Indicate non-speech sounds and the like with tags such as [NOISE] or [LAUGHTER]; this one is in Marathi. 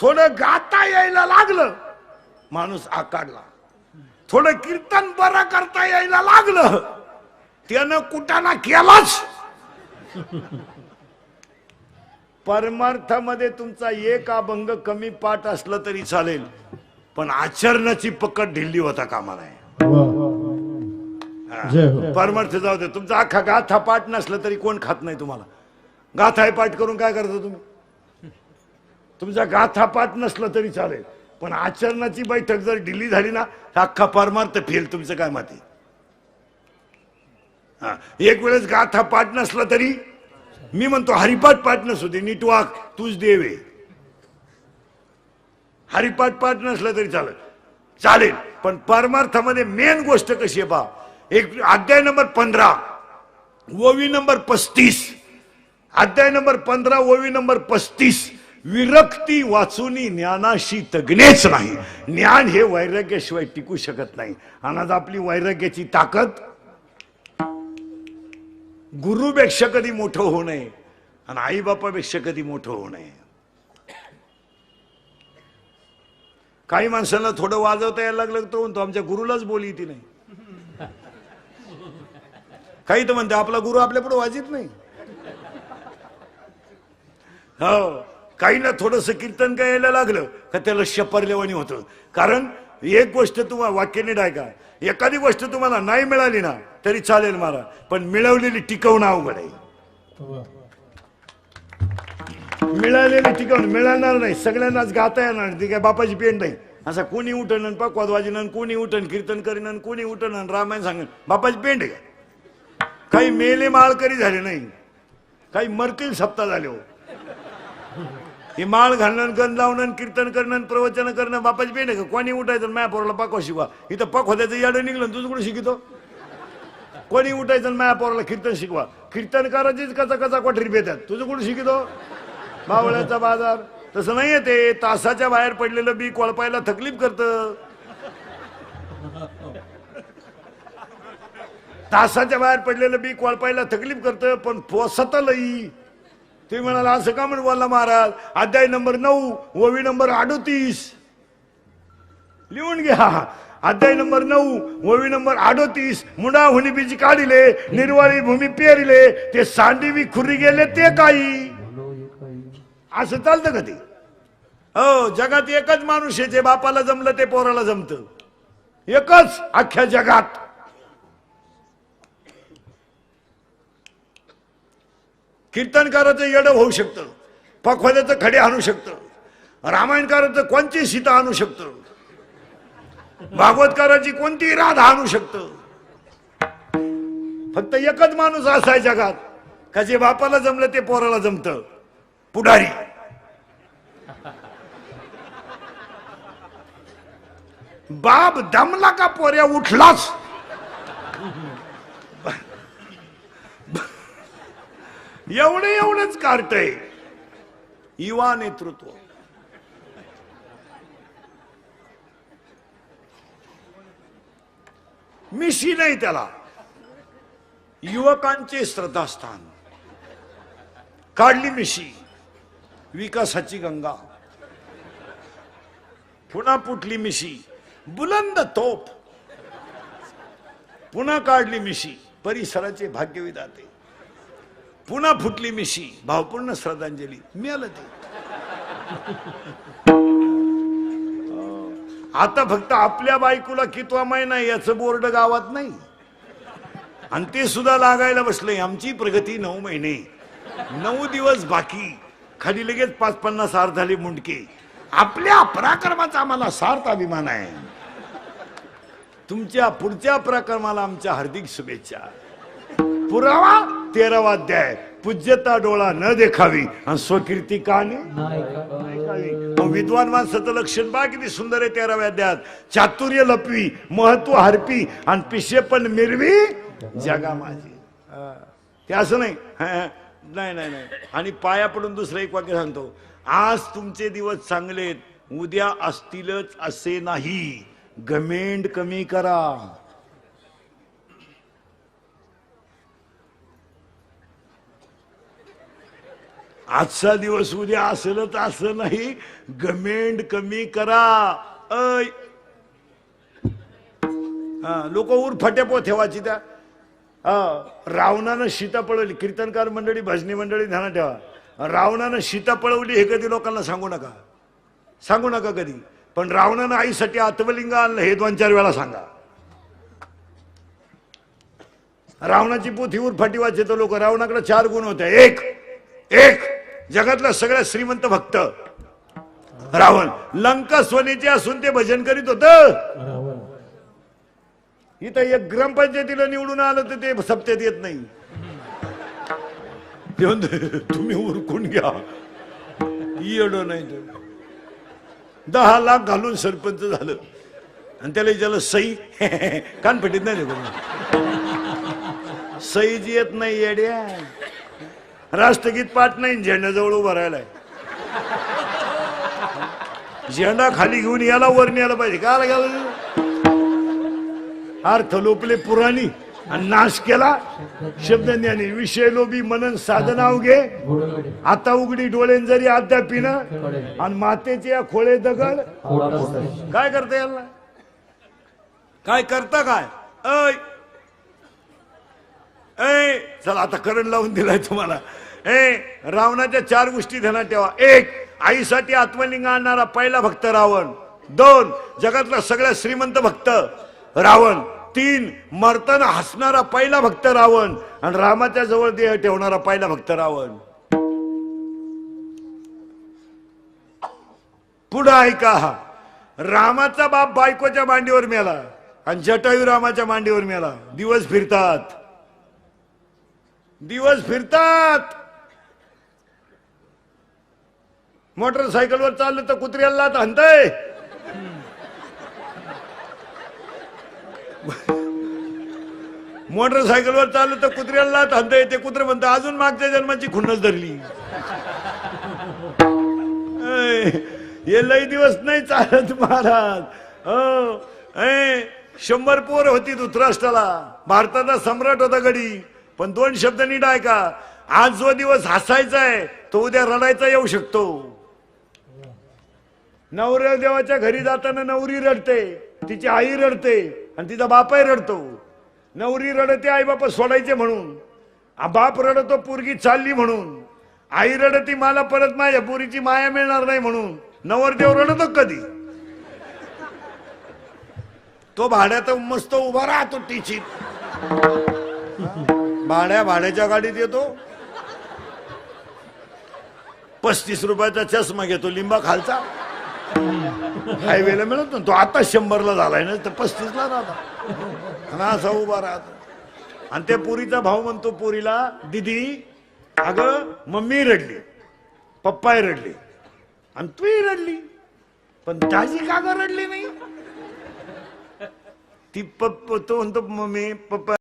थोडं गाता यायला लागलं माणूस आकाडला थोडं कीर्तन बरं करता यायला लागलं. त्यानं कुटाणा केलाच. परमार्थामध्ये तुमचा एक अभंग कमी पाठ असलं तरी चालेल पण आचरणाची पकड ढिल्ली होता कामा नाही जय हो. परमार्थ जाऊ दे. तुमचा अख्खा गाथा पाठ नसलं तरी कोण खात नाही तुम्हाला? गाथा पाठ करून काय करता तुम्ही? तुमचा गाथापात नसलं तरी चालेल. पण आचरणाची बैठक जर ढिल्ली झाली ना अख्खा परमार्थ फेल तुमचं काय माती? हा एक वेळेस गाथा पाठ नसला तरी मी म्हणतो हरिपाठ पाठ नसू दे नीट वाक तूच देवे हरिपाठ पाठ नसलं तरी चालेल. चालेल पण परमार्थामध्ये मेन गोष्ट कशी आहे पा एक अध्याय नंबर पंधरा ओवी नंबर पस्तीस. अध्याय नंबर पंधरा ओवी नंबर पस्तीस. विरक्ती वाचूनी ज्ञानाशी तगणेच नाही. ज्ञान हे वैराग्याशिवाय टिकू शकत नाही. आणि आज आपली वैराग्याची ताकद गुरुपेक्षा कधी मोठं होऊ नये आणि आई बापापेक्षा कधी मोठं होऊ नये. काही माणसांना थोडं वाजवता यायला लागलं तो म्हणतो आमच्या गुरुलाच बोली ती नाही. काही तर म्हणते आपला गुरु आपल्या पुढे वाजित नाही. हो. काहींना थोडंसं थोडस कीर्तन काय यायला लागलं का त्याला शपरलेवाणी होतं. कारण एक गोष्ट तुम्हाला वाक्य नीट आहे का? एखादी गोष्ट तुम्हाला नाही मिळाली ना तरी चालेल मला पण मिळवलेली टिकवणं अवघड आहे मिळालेली टिकवण मिळणार नाही. सगळ्यांनाच गाता येणार नाही. ती काय बापाची पेंड नाही. असा कोणी उठण पकवाद वाजिन कोणी उठण कीर्तन करीन कोणी उठण रामायण सांगेन. बापाची पेंड आहे काही मेले माळकरी झाले नाही. काही मरतील सप्ताह झाले हो. हे माळ घालणं गण लावणं कीर्तन करणं प्रवचन करणं बापाची पेंड आहे का? कोणी उठायचं माया पोराला पकवा शिकवा? इथं पक त्याचं याडं निघलं तुझं कुठं शिकितो. कोणी उठायचं आणि माया पोराला कीर्तन शिकवा? कीर्तन करायचीच कचा कचा कोठरी बेतात तुझं कुठं शिकितो. बावळ्याचा बाजार. तसं नाहीये ते. तासाच्या बाहेर पडलेलं बी कोळपायला तकलीफ करत. तासाच्या बाहेर पडलेलं बी कोळपायला तकलीफ करतं पण पोसत लई. ते म्हणाला असं का म्हणून बोलला महाराज? अध्याय नंबर नऊ ओवी नंबर अडोतीस. लिहून घ्या. अध्याय नंबर नऊ ओवी नंबर अडोतीस मुडा हुनी बीजी काढिले निर्वाळी भूमी पेरिले ते सांडीवी खुरी गेले ते काही. असं चालतं का ते? हो जगात एकच माणूस आहे जे बापाला जमलं ते पोराला जमत. एकच अख्ख्या जगात. कीर्तनकाराचं येडं होऊ शकतं पखवाद्याचं खडे आणू शकतं रामायणकाराचं कोणती सीता आणू शकतं भागवतकाराची कोणती राधा आणू शकतं? फक्त एकच माणूस असा आहे जगात का जे बापाला जमलं ते पोराला जमतं. पुढारी. बाप दमला का पोऱ्या उठलाच? एवढं एवढंच काढतय युवा नेतृत्व. मिशी नाही त्याला. युवकांचे श्रद्धास्थान. काढली मिशी. विकासाची गंगा. पुन्हा पुटली मिशी. बुलंद तोप पुन्हा काढली मिशी. परिसराचे भाग्यविधाते. पुन्हा फुटली मिशी. भावपूर्ण श्रद्धांजली. मिळालं ते. आता फक्त आपल्या बायकोला कितवा माय नाही याचं बोर्ड गावात नाही. आणि ते सुद्धा लागायला बसले आमची प्रगती नऊ महिने. नऊ दिवस बाकी. खाली लगेच पाच पन्नास सार झाले मुंडके. आपल्या पराक्रमाचा आम्हाला सार्थ अभिमान आहे. तुमच्या पुढच्या पराक्रमाला आमच्या हार्दिक शुभेच्छा. पुरावा! तेरावा अध्याय. पूज्यता डोळा न देखावी. आणि स्वकीर्ती काने? विद्वान माणसाचं लक्षण बा किती सुंदर आहे तेराव्या अध्यायात. चातुर्य लपवी महत्त्व हरपी आणि पिशे पण मिरवी जगा माझी. ते असं नाही. हा, नाही नाही नाही. आणि पाया पडून दुसरं एक वाक्य सांगतो. आज तुमचे दिवस चांगलेत उद्या असतीलच असे नाही. गमेंड कमी करा. आजचा दिवस उद्या असलच असं नाही. गमेंड कमी करा. अय लोक उर फटेपो ठेवायची त्या. हा, रावणानं सीता पळवली. कीर्तनकार मंडळी भजनी मंडळी ध्यानात ठेवा. रावणानं सीता पळवली हे कधी लोकांना सांगू नका. सांगू नका कधी. पण रावणानं आईसाठी आत्मलिंग आणलं हे दोन चार वेळा सांगा. रावणाची पोथी उरफाटी वाचतो लोक रावणाकडे चार गुण होते एक. एक. जगातला सगळ्यात श्रीमंत भक्त. रावण. लंका सोनेची असून ते भजन करीत होत. इथं एक ग्रामपंचायतीला निवडून आलं तर ते सप्त्यात येत नाही. तुम्ही उरकून घ्या. येडो नाही दहा लाख घालून सरपंच झालं. आणि त्याला विचारलं सई [LAUGHS] कानफटीत नाही रे सईच येत नाही येड्या. राष्ट्रगीत पाठ नाही झेंड्याजवळ उभा राहिलाय. झेंडा खाली घेऊन याला वर न्यायला पाहिजे. काय लागलं? अर्थ लोपले पुराणी आणि नाश केला. शब्द ज्ञानी विषय लोभी मनन साधना उगे घोडकडे आता उघडी डोळेन जरी अद्याप आणि मातेचे या खोळे दगड. काय करता याला? काय करता काय? ऐ! ए चला आता करंट लावून दिलाय तुम्हाला. ए रावणाच्या चार गोष्टी ध्यानात ठेवा. एक आईसाठी आत्मलिंग आणणारा पहिला भक्त रावण. दोन जगातला सगळ्यात श्रीमंत भक्त रावण. तीन मरताना हसणारा पहिला भक्त रावण आणि रामाच्या जवळ देह ठेवणारा पहिला भक्त रावण. पुढं ऐका हा. रामाचा बाप बायकोच्या मांडीवर मेला आणि जटायू रामाच्या मांडीवर मेला. दिवस फिरतात. दिवस फिरतात. मोटरसायकलवर चाललं तर कुत्र्याला हनतय मोटरसायकलवर चाललं तर कुत्र्याला हनतय ते कुत्रे म्हणतं अजून मागच्या जन्माची खुन्नस धरली. हे लई दिवस नाही चालत महाराज. हो शंभर पोर होती धृतराष्ट्राला. भारताचा सम्राट होता गडी पण दोन शब्द नीट ऐका. आज जो दिवस हसायचा आहे तो उद्या रडायचा येऊ शकतो. नवऱ्या देवाच्या घरी जाताना नवरी रडते तिची आई रडते आणि तिचा बापही रडतो. नवरी रडते आई बाप सोडायचे म्हणून. बाप रडतो पोरगी चालली म्हणून. आई रडती मला परत माझ्या पोरीची माया मिळणार नाही म्हणून. नवरदेव रडतो कधी? तो भाड्यात मस्त उभा राहतो टिचीत. भाड्या भाड्याच्या गाडीत येतो. पस्तीस रुपयाचा चष्मा घेतो लिंबा खालचा. हायवेला मिळत ना तो आता शंभरला झालाय ना तर पस्तीसला राहता. ना असा उभा राहतो. आणि त्या पुरीचा भाऊ म्हणतो पुरीला दिदी अगं मम्मी रडली पप्पाही रडली आणि तूही रडली पण दाजी का रडली नाही? ती पप्प तो म्हणतो मम्मी पप्पा